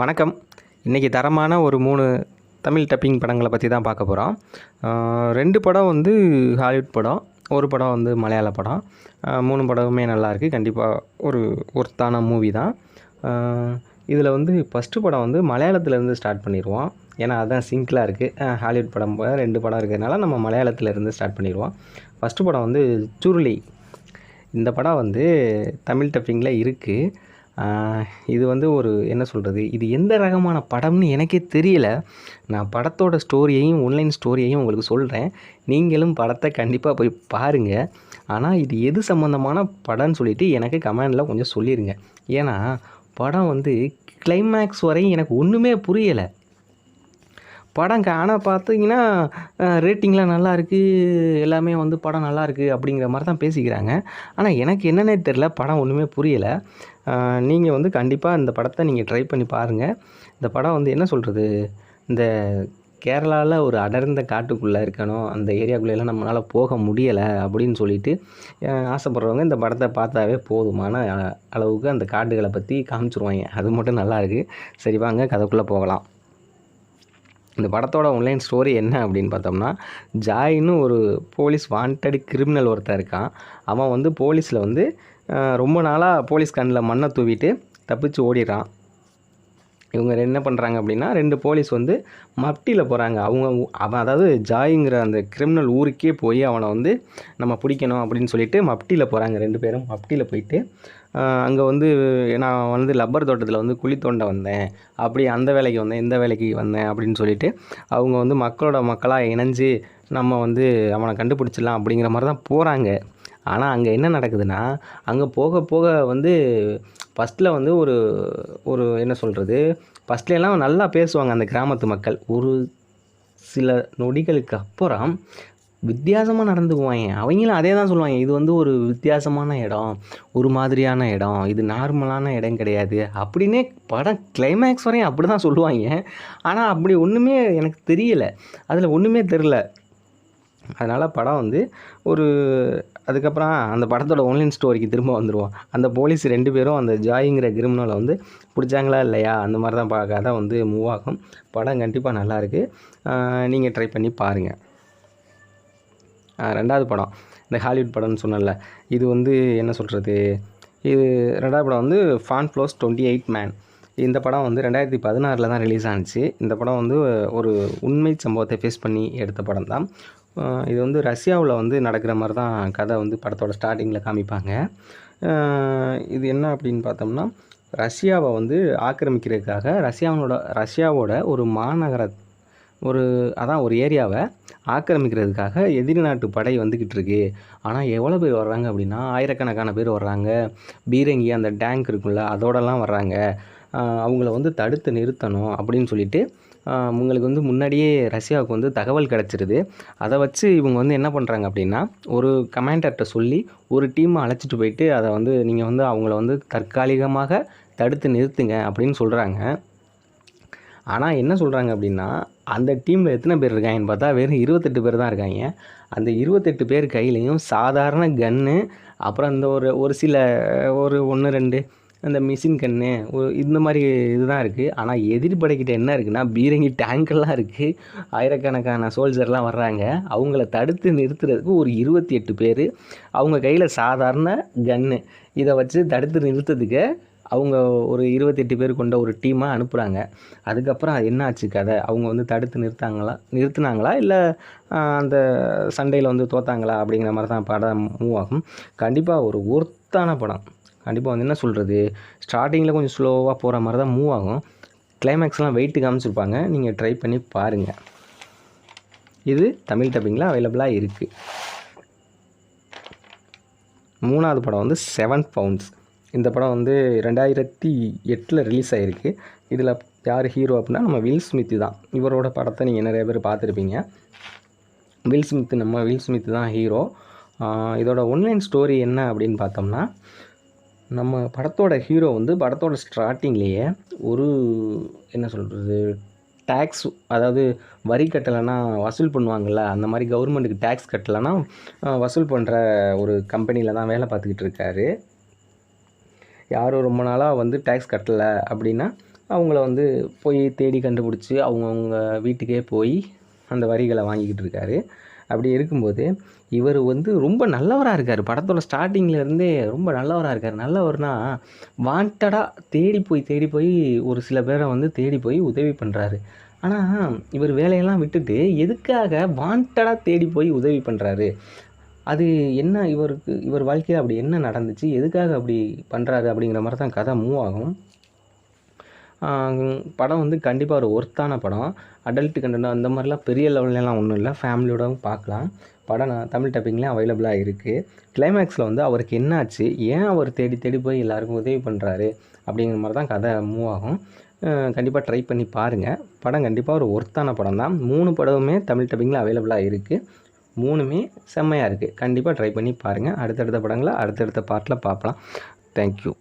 வணக்கம். இன்றைக்கி தரமான ஒரு மூணு தமிழ் டப்பிங் படங்களை பற்றி தான் பார்க்க போகிறோம் ரெண்டு படம் வந்து ஹாலிவுட் படம் ஒரு படம் வந்து மலையாள படம். மூணு படமுமே நல்லாயிருக்கு கண்டிப்பாக ஒரு ஒர்த்தான மூவி தான். இதில் வந்து ஃபஸ்ட்டு படம் வந்து மலையாளத்துலேருந்து ஸ்டார்ட் பண்ணிடுவோம். ஏன்னா அதுதான் சிங்கிளாக இருக்குது ஹாலிவுட் படம் ரெண்டு படம் இருக்கிறதுனால நம்ம மலையாளத்துலேருந்து ஸ்டார்ட் பண்ணிடுவோம். ஃபஸ்ட்டு படம் வந்து சுருளி. இந்த படம் வந்து தமிழ் டப்பிங்கில் இருக்குது இது வந்து ஒரு என்ன சொல்கிறது இது எந்த ரகமான படம்னு எனக்கே தெரியல. நான் படத்தோட ஸ்டோரியையும் ஆன்லைன் ஸ்டோரியையும் உங்களுக்கு சொல்கிறேன் நீங்களும் படத்தை கண்டிப்பாக போய் பாருங்கள் ஆனால் இது எது சம்மந்தமான படம்னு சொல்லிவிட்டு எனக்கு கமெண்டில் கொஞ்சம் சொல்லிடுங்க ஏன்னா படம் வந்து கிளைமேக்ஸ் வரையும் எனக்கு ஒன்றுமே புரியலை. படம் ஆனால் பார்த்தீங்கன்னா ரேட்டிங்லாம் நல்லா இருக்குது எல்லாமே வந்து படம் நல்லா இருக்குது அப்படிங்கிற மாதிரி தான் பேசிக்கிறாங்க. ஆனால் எனக்கு என்னன்னே தெரில படம் ஒன்றுமே புரியலை. நீங்கள் வந்து கண்டிப்பாக இந்த படத்தை நீங்கள் ட்ரை பண்ணி பாருங்கள் இந்த படம் வந்து என்ன சொல்கிறது இந்த கேரளாவில் ஒரு அடர்ந்த காட்டுக்குள்ளே இருக்கணும். அந்த ஏரியாக்குள்ளெல்லாம் நம்மளால் போக முடியலை அப்படின்னு சொல்லிட்டு ஆசைப்பட்றவங்க இந்த படத்தை பார்த்தாவே போதுமான அ- அளவுக்கு அந்த காட்டுகளை பற்றி காமிச்சிருவாங்க. அது மட்டும் நல்லாயிருக்கு சரி வாங்க கதைக்குள்ளே போகலாம். இந்த படத்தோட ஒன்லைன் ஸ்டோரி என்ன அப்படின்னு பார்த்தோம்னா ஜாயின்னு ஒரு போலீஸ் வாண்டட் கிரிமினல் ஒருத்தன் இருக்கான். அவன் வந்து போலீஸில் வந்து ரொம்ப நாளாக போலீஸ் கண்ணில் மண்ணை தூவிட்டு தப்பிச்சு ஓடிடுறான். இவங்க என்ன பண்ணுறாங்க அப்படின்னா ரெண்டு போலீஸ் வந்து மப்டியில் போகிறாங்க அவங்க அவன் அதாவது ஜாயிங்கிற அந்த கிரிமினல் ஊருக்கே போய் அவனை வந்து நம்ம பிடிக்கணும் அப்படின்னு சொல்லிட்டு மப்டியில் போகிறாங்க ரெண்டு பேரும். மப்டியில் போயிட்டு அங்கே வந்து நான் வந்து லப்பர் தோட்டத்தில் வந்து குழி தோண்ட வந்தேன். அப்படி அந்த வேலைக்கு வந்தேன் இந்த வேலைக்கு வந்தேன் அப்படின்னு சொல்லிட்டு அவங்க வந்து மக்களோட மக்களாக இணைஞ்சு நம்ம வந்து அவனை கண்டுபிடிச்சிடலாம் அப்படிங்கிற மாதிரி தான் போகிறாங்க ஆனால் அங்கே என்ன நடக்குதுன்னா அங்கே போக போக வந்து ஃபஸ்ட்டில் வந்து ஒரு ஒரு என்ன சொல்கிறது ஃபஸ்ட்லாம் நல்லா பேசுவாங்க அந்த கிராமத்து மக்கள். ஒரு சில நொடிகளுக்கு அப்புறம் வித்தியாசமாக நடந்துக்குவாங்க. அவங்களும் அதே தான் சொல்லுவாங்க. இது வந்து ஒரு வித்தியாசமான இடம் ஒரு மாதிரியான இடம் இது நார்மலான இடம் கிடையாது. அப்படின்னே படம் கிளைமேக்ஸ் வரையும் அப்படி தான் சொல்லுவாங்க. ஆனால் அப்படி ஒன்றுமே எனக்கு தெரியலை. அதில் ஒன்றுமே தெரில அதனால் படம் வந்து ஒரு அதுக்கப்புறம் அந்த படத்தோட ஒன்லைன் ஸ்டோரிக்கு திரும்ப வந்துடுவோம் அந்த போலீஸ் ரெண்டு பேரும் அந்த ஜாயிங்கிற கிரிமினலை வந்து பிடிச்சாங்களா இல்லையா? அந்த மாதிரி தான் பார்க்க வந்து மூவ் ஆகும். படம் கண்டிப்பாக நல்லாயிருக்கு நீங்கள் ட்ரை பண்ணி பாருங்கள் ரெண்டாவது படம். இந்த ஹாலிவுட் படம்னு சொன்னேன்ல. இது வந்து என்ன சொல்கிறது இது ரெண்டாவது படம் வந்து ஃபான் ஃப்ளோஸ் டுவெண்ட்டி எயிட் மேன் இந்த படம் வந்து ரெண்டாயிரத்தி பதினாறில் தான் ரிலீஸ் ஆனிச்சு. இந்த படம் வந்து ஒரு உண்மை சம்பவத்தை ஃபேஸ் பண்ணி எடுத்த படம் தான் இது வந்து ரஷ்யாவில் வந்து நடக்கிற மாதிரி தான் கதை வந்து படத்தோட ஸ்டார்டிங்கில் காமிப்பாங்க. இது என்ன அப்படின்னு பார்த்தோம்னா ரஷ்யாவை வந்து ஆக்கிரமிக்கிறதுக்காக ரஷ்யாவோட ரஷ்யாவோட ஒரு மாநகர ஒரு அதான் ஒரு ஏரியாவை ஆக்கிரமிக்கிறதுக்காக எதிரி நாட்டு படை வந்துக்கிட்டு இருக்கு. ஆனால் எவ்வளோ பேர் வர்றாங்க அப்படின்னா ஆயிரக்கணக்கான பேர் வர்றாங்க. பீரங்கி அந்த டேங்க் இருக்குல்ல அதோடலாம் வர்றாங்க. அவங்கள வந்து தடுத்து நிறுத்தணும் அப்படின்னு சொல்லிட்டு உங்களுக்கு வந்து முன்னாடியே ரஷ்யாவுக்கு வந்து தகவல் கிடச்சிருது. அதை வச்சு இவங்க வந்து என்ன பண்ணுறாங்க அப்படின்னா ஒரு கமாண்டர்கிட்ட சொல்லி ஒரு டீமை அழைச்சிட்டு போயிட்டு அதை வந்து நீங்கள் வந்து அவங்கள வந்து தற்காலிகமாக தடுத்து நிறுத்துங்க அப்படின்னு சொல்கிறாங்க ஆனால் என்ன சொல்கிறாங்க அப்படின்னா அந்த டீமில் எத்தனை பேர் இருக்காங்கன்னு பார்த்தா வெறும் இருபத்தெட்டு பேர் தான் இருக்காங்க. அந்த இருபத்தெட்டு பேர் கையிலையும் சாதாரண கன்று அப்புறம் இந்த ஒரு ஒரு சில ஒரு ஒன்று ரெண்டு அந்த மிஷின் கன்று இந்த மாதிரி இதுதான் இருக்குது ஆனால் எதிர்படைக்கிட்ட என்ன இருக்குன்னா பீரங்கி டேங்கெல்லாம் இருக்குது ஆயிரக்கணக்கான சோல்ஜர்லாம் வர்றாங்க. அவங்கள தடுத்து நிறுத்துறதுக்கு ஒரு இருபத்தி எட்டு பேர். அவங்க கையில் சாதாரண கன்று இதை வச்சு தடுத்து நிறுத்துறதுக்கு அவங்க ஒரு இருபத்தெட்டு பேர் கொண்ட ஒரு டீமாக அனுப்புகிறாங்க அதுக்கப்புறம் என்னாச்சு என்ன ஆச்சு கதை? அவங்க வந்து தடுத்து நிறுத்தாங்களா? நிறுத்துனாங்களா? இல்லை அந்த சண்டையில் வந்து தோத்தாங்களா? அப்படிங்கிற மாதிரி தான் படம் மூவ் ஆகும். கண்டிப்பாக ஒரு ஒர்த்தான படம். கண்டிப்பாக வந்து என்ன சொல்கிறது ஸ்டார்டிங்கில் கொஞ்சம் ஸ்லோவாக போகிற மாதிரி தான் மூவ் ஆகும். கிளைமேக்ஸ்லாம் வெயிட்டு காமிச்சிருப்பாங்க. நீங்கள் ட்ரை பண்ணி பாருங்கள் இது தமிழ் டப்பிங்கில் அவைலபிளாக இருக்குது மூணாவது படம் வந்து செவன் பவுண்ட்ஸ் இந்த படம் வந்து ரெண்டாயிரத்தி எட்டில் ரிலீஸ் ஆகிருக்கு இதில் யார் ஹீரோ அப்படின்னா நம்ம வில் ஸ்மித் தான். இவரோட படத்தை நீங்கள் நிறைய பேர் பார்த்துருப்பீங்க. வில் ஸ்மித் நம்ம வில் ஸ்மித் தான் ஹீரோ இதோட ஒன்லைன் ஸ்டோரி என்ன அப்படின்னு பார்த்தோம்னா நம்ம படத்தோட ஹீரோ வந்து படத்தோட ஸ்டார்டிங்லேயே ஒரு என்ன சொல்கிறது டேக்ஸ் அதாவது வரி கட்டலைன்னா வசூல் பண்ணுவாங்கள்ல அந்த மாதிரி கவர்மெண்ட்டுக்கு டேக்ஸ் கட்டலைன்னா வசூல் பண்ணுற ஒரு கம்பெனியில் தான் வேலை பார்த்துக்கிட்டு இருக்காரு. யாரும் ரொம்ப நாளாக வந்து டேக்ஸ் கட்டலை அப்படின்னா அவங்கள வந்து போய் தேடி கண்டுபிடிச்சி அவங்கவுங்க வீட்டுக்கே போய் அந்த வரிகளை வாங்கிக்கிட்டு இருக்காரு. அப்படி இருக்கும்போது இவர் வந்து ரொம்ப நல்லவராக இருக்கார். படத்தோட ஸ்டார்டிங்லேருந்தே ரொம்ப நல்லவராக இருக்கார். நல்லவர்னா வாண்டடாக தேடி போய் தேடி போய் ஒரு சில பேரை வந்து தேடி போய் உதவி பண்ணுறாரு ஆனால் இவர் வேலையெல்லாம் விட்டுட்டு எதுக்காக வாண்டடாக தேடி போய் உதவி பண்ணுறாரு அது என்ன இவருக்கு இவர் வாழ்க்கையில் அப்படி என்ன நடந்துச்சு? எதுக்காக அப்படி பண்ணுறாரு அப்படிங்கிற மாதிரி தான் கதை மூவ் ஆகும். படம் வந்து கண்டிப்பாக ஒரு ஒர்த்தான படம். அடல்ட் கண்டென்ட் அந்த மாதிரிலாம் பெரிய லெவல்லலாம் ஒன்றும் இல்லை. ஃபேமிலியோடவும் பார்க்கலாம் படம் நான் தமிழ் டப்பிங்லேயும் அவைலபிளாக இருக்குது கிளைமேக்ஸில் வந்து அவருக்கு என்னாச்சு? ஏன் அவர் தேடி தேடி போய் எல்லாருக்கும் உதவி பண்ணுறாரு அப்படிங்கிற மாதிரி தான் கதை மூவ் ஆகும். கண்டிப்பாக ட்ரை பண்ணி பாருங்கள் படம் கண்டிப்பாக ஒரு ஒர்த்தான படம் தான். மூணு படமுமே தமிழ் டப்பிங்கில் அவைலபிளாக இருக்குது மூணுமே செம்மையாக இருக்குது கண்டிப்பாக ட்ரை பண்ணி பாருங்கள் அடுத்தடுத்த படங்களை அடுத்தடுத்த பார்ட்டில் பார்க்கலாம் தேங்க்யூ